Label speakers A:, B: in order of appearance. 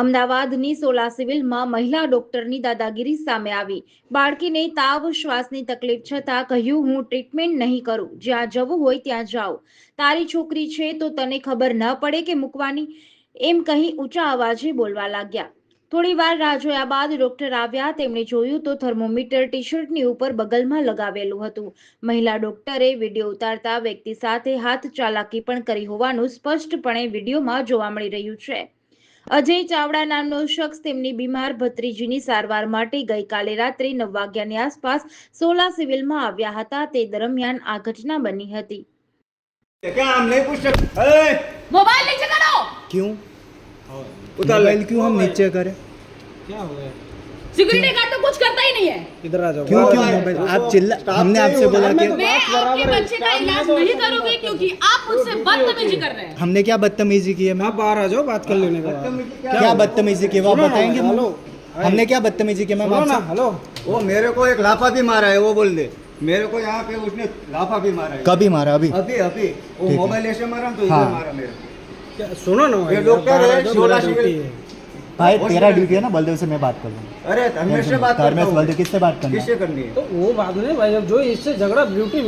A: અમદાવાદની સોલા સિવિલમાં મહિલા ડોક્ટરની દાદાગીરી સામે આવી. બાળકીને તાવ, શ્વાસની તકલીફ છતાં કહ્યું, હું ટ્રીટમેન્ટ નહીં કરું. જ્યાં જવું હોય ત્યાં જાઓ. તારી છોકરી છે તો તને ખબર ન પડે કે મૂકવાની? એમ કહી ઊંચા અવાજે બોલવા લાગ્યા. થોડી વાર રાહ જોયા બાદ ડોક્ટર આવ્યા. તેમણે જોયું તો થર્મોમીટર ટી શર્ટની ઉપર બગલમાં લગાવેલું હતું. મહિલા ડોક્ટરે વીડિયો ઉતારતા વ્યક્તિ સાથે હાથ ચાલાકી પણ કરી હોવાનું સ્પષ્ટપણે વિડીયોમાં જોવા મળી રહ્યું છે. અજય ચાવડા નામનો શખ્સ તેમની બીમાર ભત્રીજીની સારવાર માટે ગઈકાલે રાત્રે નવ વાગ્યાની આસપાસ સોલા સિવિલમાં આવ્યા હતા તે દરમિયાન આ ઘટના બની હતી
B: क्या हम नहीं पूछ सकते अरे
C: मोबाइल नीचे करो
D: क्यों
B: उतार ले
D: मोबाइल क्यों हम नीचे करें
E: क्या हो गया
C: सिक्योरिटी गार्ड तो कुछ करता ही नहीं है
E: इधर आ जाओ।
D: क्यों क्यों मोबाइल आप चिल्ला हमने आपसे बोला कि
C: मैं आपके बच्चे का इलाज नहीं करोगे क्योंकि आप मुझसे बदतमीजी कर रहे हैं।
D: हमने क्या बदतमीजी की है
E: आप बाहर आ जाओ बात कर लेने के।
D: क्या? बदतमीजी की है वो आप बताएँगे
E: हेलो।
D: हमने क्या बदतमीजी की है
E: ना हेलो।
B: वो मेरे को एक लाफा भी मारा है वो बोल दे। मेरे को यहाँ पे उसने लाफा भी मारा है।
D: कभी मारा अभी?
B: अभी अभी। वो मोबाइल ऐसे मारा तो
D: हाँ।
B: इधर मारा मेरे को।
E: सुनो ना
B: ये डॉक्टर है,
E: जाओ,
B: सोलह
E: मेरा
B: सिविल।
E: ड्यूटी है
D: भाई
B: वो
D: तेरा
B: से-
D: ड्यूटी है ना बलदेव से मैं बात कर लूंगा
B: अरे धर्मेश से बात
D: धर्मेश
B: करता हूँ
D: बलदेव किससे बात करना है?
B: किससे करनी है
E: तो वो बात नहीं भाई अब जो इससे झगड़ा ड्यूटी